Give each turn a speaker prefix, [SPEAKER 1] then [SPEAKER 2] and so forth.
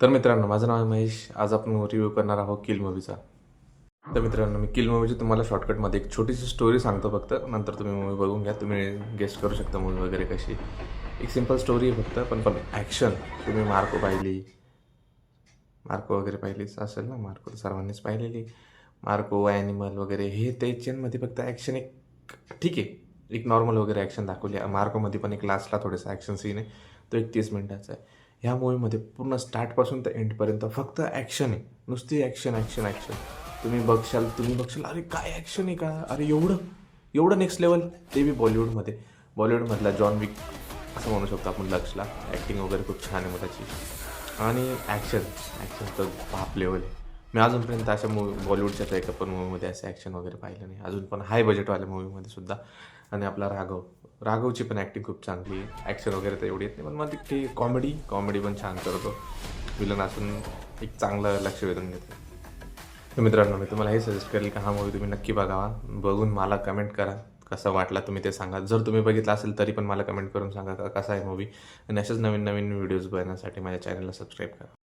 [SPEAKER 1] तर मित्रांनो माझं नाव आहे महेश. आज आपण रिव्ह्यू करणार आहोत किल मूवीचा तर मित्रांनो मी किल मूवीची तुम्हाला शॉर्टकटमध्ये एक छोटीशी स्टोरी सांगतो फक्त. नंतर तुम्ही मूवी बघून घ्या. तुम्ही गेस्ट करू शकता मूवी वगैरे कशी. एक सिंपल स्टोरी आहे फक्त पण पण ॲक्शन तुम्ही मार्को पाहिली. मार्को वगैरे पाहिलीच असेल ना? मार्को तर सर्वांनीच पाहिलेली. मार्को ॲनिमल वगैरे हे ते चेनमध्ये फक्त ॲक्शन एक ठीक आहे. एक नॉर्मल वगैरे ॲक्शन दाखवली. मार्कोमध्ये पण एक लास्टला थोडंसं ॲक्शन सीन आहे. तो एक तीस मिनटाचा आहे. ह्या मूवीमध्ये पूर्ण स्टार्टपासून तर एंडपर्यंत फक्त ॲक्शन आहे. नुसती ॲक्शन ॲक्शन ॲक्शन तुम्ही बघशाल तुम्ही बघशाल. अरे काय ॲक्शन आहे का? अरे एवढं एवढं नेक्स्ट लेवल ते बी बॉलिवूडमध्ये बॉलिवूडमधला जॉन विक असं म्हणू शकतो आपण लक्षला. ॲक्टिंग वगैरे खूप छान आहे मग त्याची आणि ॲक्शन ॲक्शन तर बाप लेवल आहे. मी अजूनपर्यंत अशा मूवी बॉलिवूडच्या तर एका पण मूवीमध्ये असं ॲक्शन वगैरे पाहिलं नाही. अजून पण हाय बजेटवाल्या मूवीमध्ये सुद्धा. आणि आपला राघव. राघवची पण ॲक्टिंग खूप चांगली आहे. ॲक्शन वगैरे तर एवढी येत नाही पण मग ते कॉमेडी कॉमेडी पण छान करतो. विलन असून एक चांगलं लक्ष वेधून घेतो तर मित्रांनो मी तुम्हाला हे सजेस्ट करेल की हा मूवी तुम्ही नक्की बघावा. बघून मला कमेंट करा. कसा वाटला तुम्ही ते सांगा. जर तुम्ही बघितला असेल तरी पण मला कमेंट करून सांगा का कसा आहे मूवी आणि अशाच नवीन नवीन व्हिडिओज बघण्यासाठी माझ्या चॅनलला सबस्क्राईब करा.